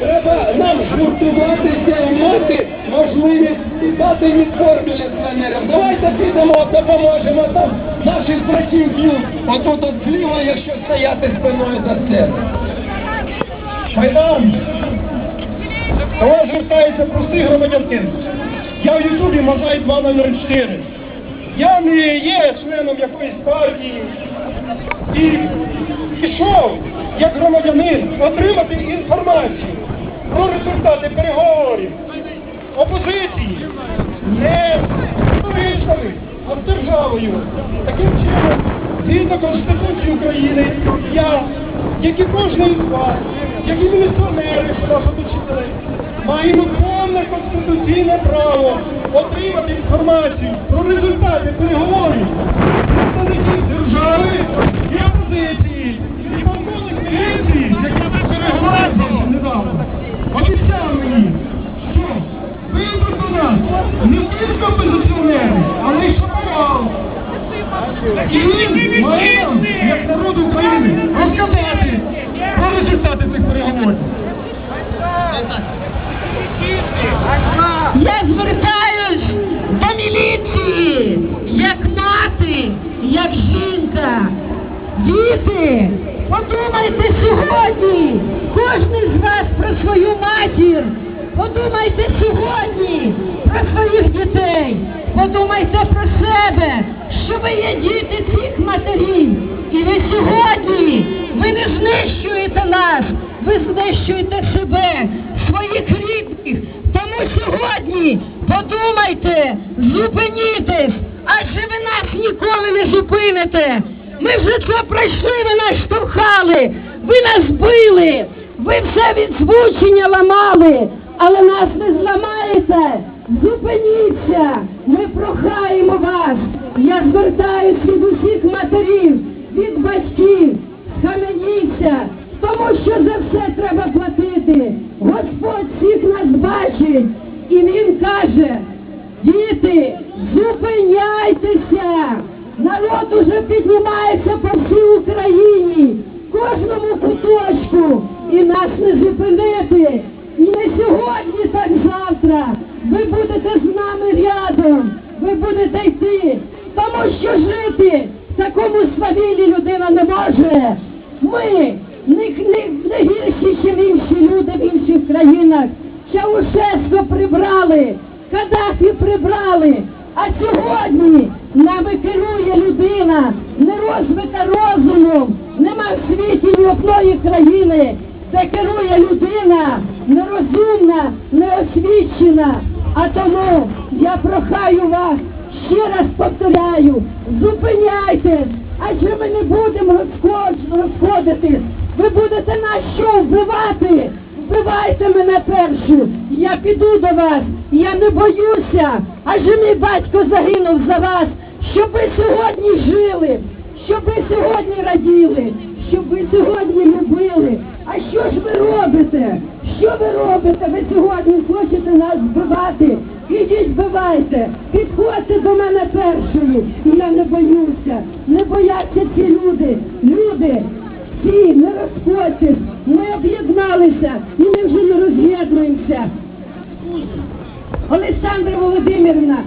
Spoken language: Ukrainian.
Треба нам згуртуватися і мати можливість дати відпор міліціонерам. Давайте підемо, допоможемо там наших братів б'ють. Отут от зліва, якщо стояти спиною за себе. Майдан! До вас звертається простий громадянин. Я в Ютубі Мазай 204. Я не є членом якоїсь партії і пішов як громадянин отримати інформацію про результати переговорів опозиції не туристами, а з державою. Таким чином, згідно Конституції України, я, як і кожен з вас, як і міліціонери, що нас оточили, маємо повне конституційне право отримати інформацію про результати переговорів представників держави і опозиції. Не тільки опозиціонери, але й шапував. І він має як народ України, розказати про результати цих переговорів. Я звертаюсь до міліції, як мати, як жінка. Діти, подумайте сьогодні, кожен з вас про свою матір. Подумайте сьогодні про своїх дітей. Подумайте про себе, що ви є діти цих матерів. І ви сьогодні, ви не знищуєте нас, ви знищуєте себе, своїх рідних. Тому сьогодні подумайте, зупинітесь, адже ви нас ніколи не зупините. Ми вже це пройшли, ви нас штовхали, ви нас били, ви все від звучення ламали, але нас не зламаєте. Зупиніться, ми прохаємо вас. Я звертаюсь від усіх матерів, від батьків, схаменіться, тому що за все треба платити. Господь всіх нас бачить, і Він каже, діти, зупиняйтеся! Народ уже піднімається по всій Україні, кожному куточку, і нас не зупинити. І не сьогодні, так завтра. Будете з нами рядом, ви будете йти, тому що жити в такому свавілі людина не може. Ми не, не, не гірші, ніж інші люди в інших країнах. Чаушеско прибрали, Каддафі прибрали. А сьогодні нами керує людина, не розвита розумом, нема в світі ні одної країни. Це керує людина нерозумна, неосвічена. А тому я прохаю вас, ще раз повторяю, зупиняйтесь, адже ми не будемо розход- розходитись. Ви будете нас що вбивати? Вбивайте мене першу, я піду до вас, я не боюся, адже мій батько загинув за вас, щоб ви сьогодні жили, щоб ви сьогодні раділи, щоб ви сьогодні любили. А що ж ви робите? Що ви робите? Ви сьогодні хочете нас вбивати? Ідіть вбивайте, підходьте до мене першою. Я не боюся, не бояться ці люди. Люди, всі, не розходьтесь, ми об'єдналися і ми вже не роз'єднуємося. Олександра Володимирівна,